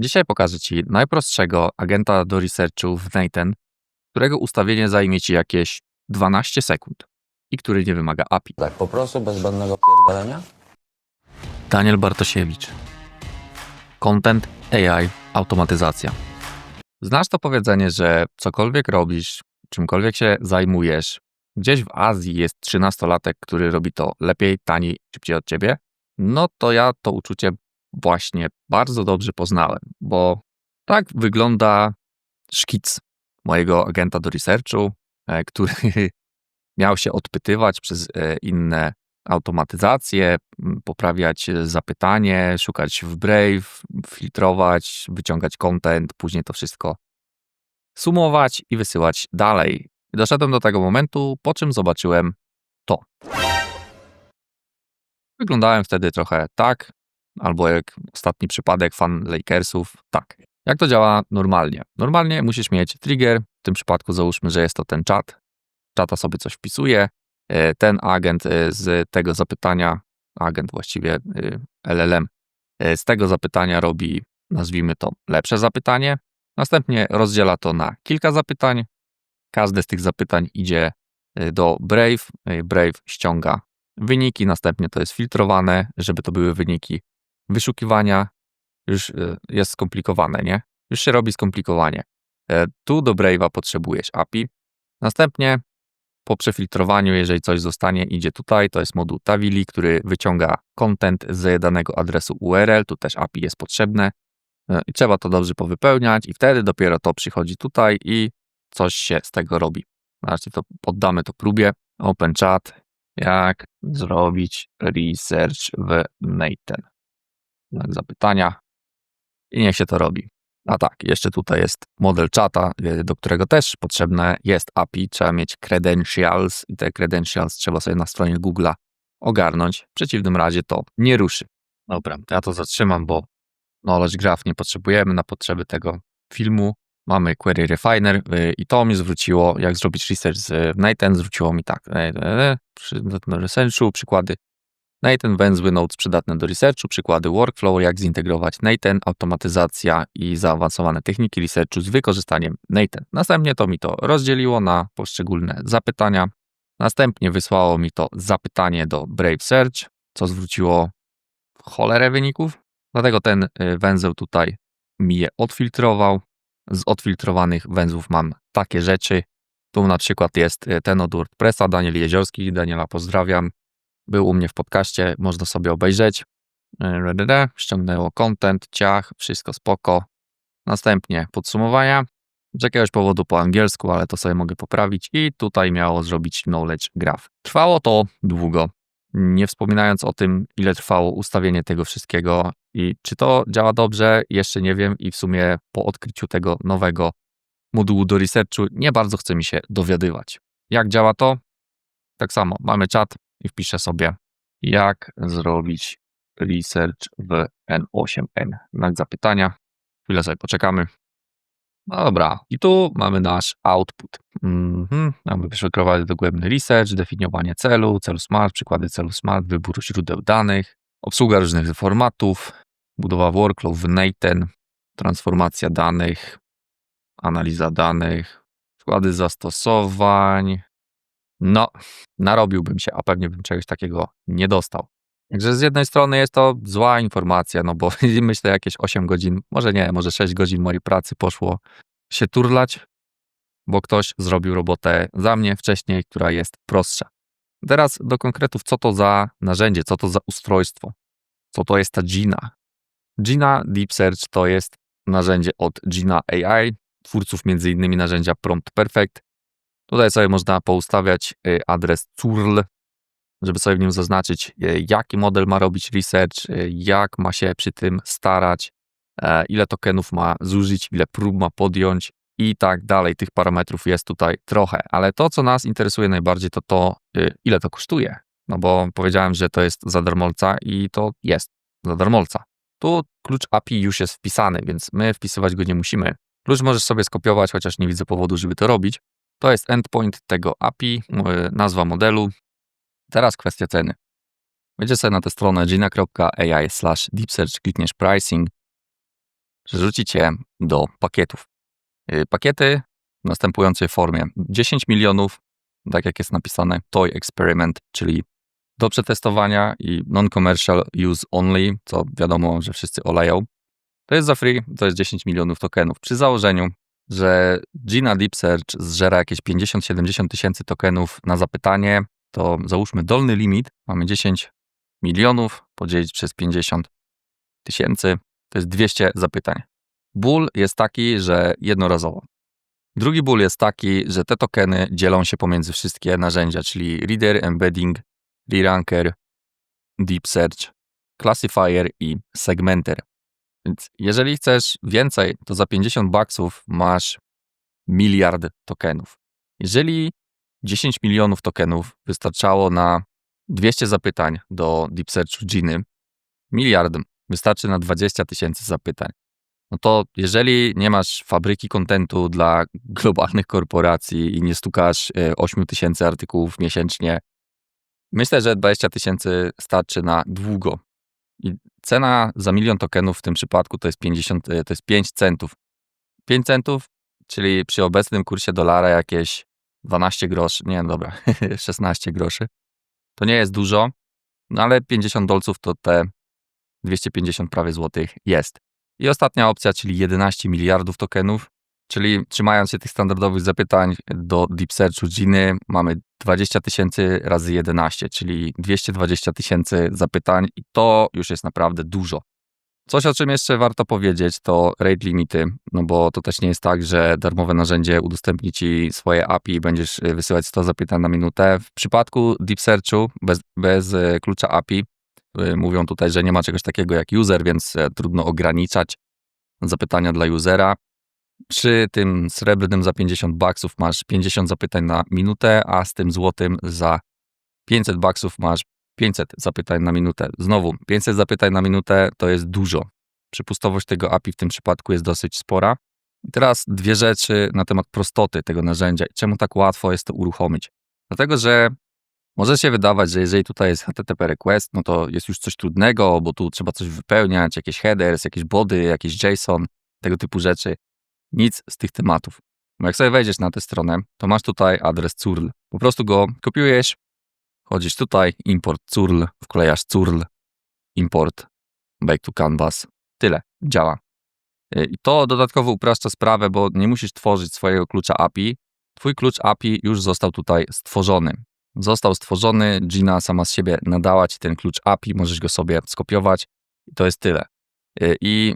Dzisiaj pokażę Ci najprostszego agenta do researchu w Nathan, którego ustawienie zajmie Ci jakieś 12 sekund i który nie wymaga API. Tak, po prostu bez zbędnego pierdolenia? Daniel Bartosiewicz. Content, AI, automatyzacja. Znasz to powiedzenie, że cokolwiek robisz, czymkolwiek się zajmujesz, gdzieś w Azji jest 13-latek, który robi to lepiej, taniej, szybciej od ciebie? No to ja to uczucie właśnie bardzo dobrze poznałem, bo tak wygląda szkic mojego agenta do researchu, e, który miał się odpytywać przez e, inne automatyzacje, poprawiać e, zapytanie, szukać w Brave, filtrować, wyciągać content, później to wszystko sumować i wysyłać dalej. Doszedłem do tego momentu, po czym zobaczyłem to. Wyglądałem wtedy trochę tak, albo jak ostatni przypadek fan Lakersów, tak. Jak to działa normalnie? Normalnie musisz mieć trigger, w tym przypadku załóżmy, że jest to ten czat. Czata sobie coś wpisuje, e, ten agent e, z tego zapytania, agent właściwie e, LLM, z tego zapytania robi, nazwijmy to, lepsze zapytanie. Następnie rozdziela to na kilka zapytań. Każde z tych zapytań idzie do Brave. Brave ściąga wyniki, następnie to jest filtrowane, żeby to były wyniki wyszukiwania. Już e, jest skomplikowane, nie? Już się robi skomplikowanie. E, Tu do Brave'a potrzebujesz API. Następnie po przefiltrowaniu, jeżeli coś zostanie, idzie tutaj. To jest moduł Tavili, który wyciąga content z danego adresu URL. Tu też API jest potrzebne. E, I trzeba to dobrze powypełniać i wtedy dopiero to przychodzi tutaj i coś się z tego robi. Znaczy to poddamy to próbie. Open chat. Jak zrobić research w Nathan? Znak zapytania. I niech się to robi. A tak, jeszcze tutaj jest model czata, y, do którego też potrzebne jest API. Trzeba mieć credentials i te credentials trzeba sobie na stronie Google'a ogarnąć. W przeciwnym razie to nie ruszy. Dobra, ja to zatrzymam, bo knowledge graph nie potrzebujemy na potrzeby tego filmu. Mamy query refiner y, i to mi zwróciło, jak zrobić research z Nathan, zwróciło mi tak. e, e, e, Przy do researchu przykłady Nathan, węzły notes przydatne do researchu, przykłady workflow, jak zintegrować Nathan, automatyzacja i zaawansowane techniki researchu z wykorzystaniem Nathan. Następnie to mi to rozdzieliło na poszczególne zapytania. Następnie wysłało mi to zapytanie do Brave Search, co zwróciło cholerę wyników. Dlatego ten y, węzeł tutaj mi je odfiltrował. Z odfiltrowanych węzłów mam takie rzeczy. Tu na przykład jest y, ten od WordPressa, Daniel Jeziorski. Daniela pozdrawiam. Był u mnie w podcaście, można sobie obejrzeć. RDD, ściągnęło content, ciach, wszystko spoko. Następnie podsumowania. Z jakiegoś powodu po angielsku, ale to sobie mogę poprawić. I tutaj miało zrobić knowledge graph. Trwało to długo. Nie wspominając o tym, ile trwało ustawienie tego wszystkiego i czy to działa dobrze, jeszcze nie wiem. I w sumie po odkryciu tego nowego modułu do researchu nie bardzo chce mi się dowiadywać. Jak działa to? Tak samo, mamy czat, i wpiszę sobie, jak zrobić research w N8N. Znak zapytania. Chwilę sobie poczekamy. No dobra, i tu mamy nasz output. Mhm. Mamy wyszukiwać dogłębny research, definiowanie celu, celu smart, przykłady celu smart, wybór źródeł danych, obsługa różnych formatów, budowa workflow w Nathan, transformacja danych, analiza danych, przykłady zastosowań, no, narobiłbym się, a pewnie bym czegoś takiego nie dostał. Także z jednej strony jest to zła informacja, no bo myślę jakieś 8 godzin, może nie, może 6 godzin mojej pracy poszło się turlać, bo ktoś zrobił robotę za mnie wcześniej, która jest prostsza. Teraz do konkretów, co to za narzędzie, co to za ustrojstwo, co to jest ta Gina. Gina Deep Search to jest narzędzie od Gina AI, twórców m.in. narzędzia Prompt Perfect, Tutaj sobie można poustawiać y, adres CURL, żeby sobie w nim zaznaczyć, y, jaki model ma robić research, y, jak ma się przy tym starać, e, ile tokenów ma zużyć, ile prób ma podjąć i tak dalej. Tych parametrów jest tutaj trochę, ale to, co nas interesuje najbardziej, to to, ile to kosztuje. No bo powiedziałem, że to jest za darmolca i to jest za darmolca. Tu klucz API już jest wpisany, więc my wpisywać go nie musimy. Klucz możesz sobie skopiować, chociaż nie widzę powodu, żeby to robić. To jest endpoint tego API, y, nazwa modelu. Teraz kwestia ceny. Wejdziesz sobie na tę stronę gina.ai slash deepsearch, klikniesz pricing. przerzuci cię do pakietów. Y, Pakiety w następującej formie: 10 milionów, tak jak jest napisane, toy experiment, czyli do przetestowania i non-commercial use only, co wiadomo, że wszyscy oleją. To jest za free, to jest 10 milionów tokenów. Przy założeniu, że Gina Deep Search zżera jakieś 50-70 tysięcy tokenów na zapytanie, to załóżmy dolny limit, mamy 10 milionów podzielić przez 50 tysięcy, to jest 200 zapytań. Ból jest taki, że jednorazowo. Drugi ból jest taki, że te tokeny dzielą się pomiędzy wszystkie narzędzia, czyli Reader, Embedding, Re-Ranker, Deep Search, Classifier i Segmenter. Więc jeżeli chcesz więcej, to za 50 baksów masz miliard tokenów. Jeżeli 10 milionów tokenów wystarczało na 200 zapytań do Deep Searchu Giny, miliard wystarczy na 20 tysięcy zapytań. No to jeżeli nie masz fabryki kontentu dla globalnych korporacji i nie stukasz 8 tysięcy artykułów miesięcznie, myślę, że 20 tysięcy starczy na długo. I cena za milion tokenów w tym przypadku to jest 50, e, to jest 5 centów. 5 centów, czyli przy obecnym kursie dolara jakieś 12 groszy, nie, dobra, 16 groszy. To nie jest dużo, no ale 50 dolców to te 250 prawie złotych jest. I ostatnia opcja, czyli 11 miliardów tokenów, czyli trzymając się tych standardowych zapytań do Deep Searchu Giny, mamy 20 tysięcy razy 11, czyli 220 tysięcy zapytań i to już jest naprawdę dużo. Coś, o czym jeszcze warto powiedzieć, to rate limity, no bo to też nie jest tak, że darmowe narzędzie udostępni ci swoje API i będziesz y, wysyłać 100 zapytań na minutę. W przypadku Deep Searchu bez, bez y, klucza API y, mówią tutaj, że nie ma czegoś takiego jak user, więc e, trudno ograniczać zapytania dla usera. Przy tym srebrnym za 50 baksów masz 50 zapytań na minutę, a z tym złotym za 500 baksów masz 500 zapytań na minutę. Znowu, 500 zapytań na minutę to jest dużo. Przepustowość tego API w tym przypadku jest dosyć spora. I teraz dwie rzeczy na temat prostoty tego narzędzia czemu tak łatwo jest to uruchomić. Dlatego, że może się wydawać, że jeżeli tutaj jest HTTP request, no to jest już coś trudnego, bo tu trzeba coś wypełniać, jakieś headers, jakieś body, jakieś JSON, tego typu rzeczy. Nic z tych tematów. Bo jak sobie wejdziesz na tę stronę, to masz tutaj adres curl. Po prostu go kopiujesz, chodzisz tutaj, import curl, wklejasz curl, import, back to canvas. Tyle, działa. I to dodatkowo upraszcza sprawę, bo nie musisz tworzyć swojego klucza API. Twój klucz API już został tutaj stworzony. Został stworzony, Gina sama z siebie nadała ci ten klucz API, możesz go sobie skopiować i to jest tyle. I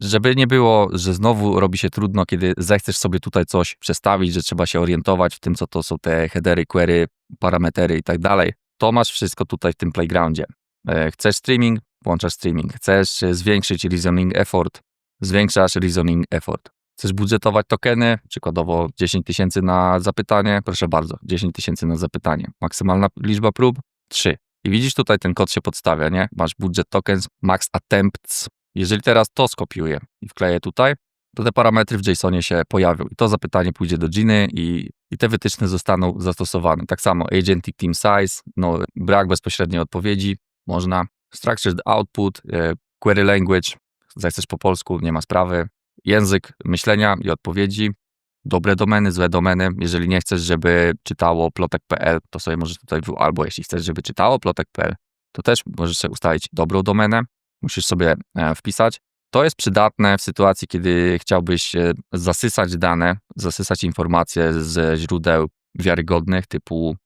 żeby nie było, że znowu robi się trudno, kiedy zechcesz sobie tutaj coś przestawić, że trzeba się orientować w tym, co to są te headery, query, parametry i tak dalej, to masz wszystko tutaj w tym playgroundzie. E, chcesz streaming? Włączasz streaming. Chcesz zwiększyć reasoning effort? Zwiększasz reasoning effort. Chcesz budżetować tokeny? Przykładowo 10 tysięcy na zapytanie? Proszę bardzo, 10 tysięcy na zapytanie. Maksymalna liczba prób? 3. I widzisz tutaj ten kod się podstawia, nie? Masz budget tokens, max attempts, jeżeli teraz to skopiuję i wkleję tutaj, to te parametry w JSONie się pojawią i to zapytanie pójdzie do Giny i, i te wytyczne zostaną zastosowane. Tak samo agentic team size, no, brak bezpośredniej odpowiedzi, można. Structured output, e, query language, zechcesz po polsku, nie ma sprawy. Język myślenia i odpowiedzi, dobre domeny, złe domeny. Jeżeli nie chcesz, żeby czytało plotek.pl, to sobie możesz tutaj, albo jeśli chcesz, żeby czytało plotek.pl, to też możesz sobie ustalić dobrą domenę, musisz sobie e, wpisać. To jest przydatne w sytuacji, kiedy chciałbyś e, zasysać dane, zasysać informacje ze źródeł wiarygodnych, typu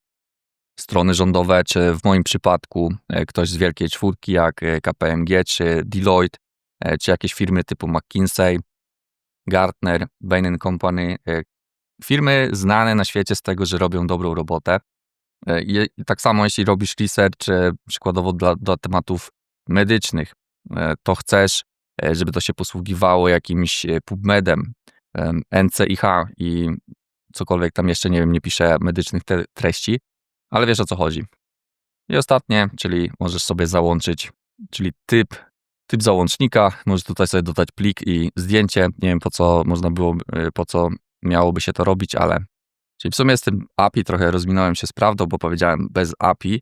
strony rządowe, czy w moim przypadku e, ktoś z wielkiej czwórki, jak KPMG, czy Deloitte, czy jakieś firmy typu McKinsey, Gartner, Bain Company. Firmy znane na świecie z tego, że robią dobrą robotę. I tak samo, jeśli robisz research, przykładowo dla, dla tematów medycznych, to chcesz, e, żeby to się posługiwało jakimś e, PubMedem, NCIH i cokolwiek tam jeszcze, nie wiem, nie piszę medycznych treści, ale wiesz o co chodzi. I ostatnie, czyli możesz sobie załączyć, czyli typ, typ załącznika, możesz tutaj sobie dodać plik i zdjęcie, nie wiem po co można było, po co miałoby się to robić, ale czyli w sumie z tym API trochę rozminąłem się z prawdą, bo powiedziałem bez API,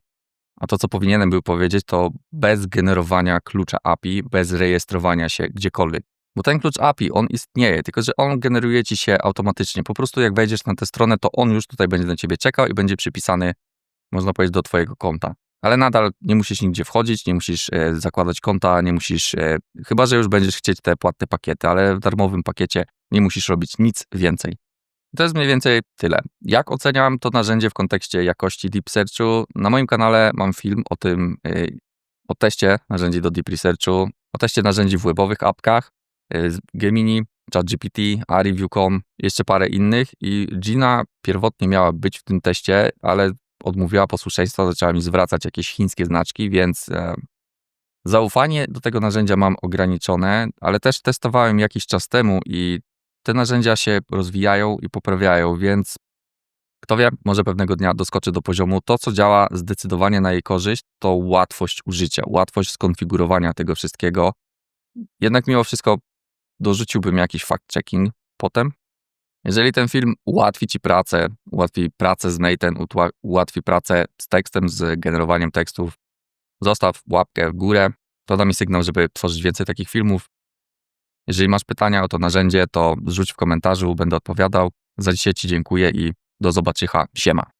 a to, co powinienem był powiedzieć, to bez generowania klucza API, bez rejestrowania się gdziekolwiek. Bo ten klucz API, on istnieje, tylko że on generuje ci się automatycznie. Po prostu jak wejdziesz na tę stronę, to on już tutaj będzie na ciebie czekał i będzie przypisany, można powiedzieć, do twojego konta. Ale nadal nie musisz nigdzie wchodzić, nie musisz e, zakładać konta, nie musisz, e, chyba że już będziesz chcieć te płatne pakiety, ale w darmowym pakiecie nie musisz robić nic więcej. To jest mniej więcej tyle. Jak oceniam to narzędzie w kontekście jakości Deep Searchu? Na moim kanale mam film o tym, y, o teście narzędzi do Deep Researchu, o teście narzędzi w webowych apkach, y, Gemini, ChatGPT, Ariview.com, jeszcze parę innych i Gina pierwotnie miała być w tym teście, ale odmówiła posłuszeństwa, zaczęła mi zwracać jakieś chińskie znaczki, więc e, zaufanie do tego narzędzia mam ograniczone, ale też testowałem jakiś czas temu i te narzędzia się rozwijają i poprawiają, więc kto wie, może pewnego dnia doskoczy do poziomu. To, co działa zdecydowanie na jej korzyść, to łatwość użycia, łatwość skonfigurowania tego wszystkiego. Jednak mimo wszystko dorzuciłbym jakiś fact-checking potem. Jeżeli ten film ułatwi ci pracę, ułatwi pracę z utła- ułatwi pracę z tekstem, z generowaniem tekstów, zostaw łapkę w górę. To da mi sygnał, żeby tworzyć więcej takich filmów. Jeżeli masz pytania o to narzędzie, to rzuć w komentarzu, będę odpowiadał. Za dzisiaj Ci dziękuję i do zobaczycha. Siema.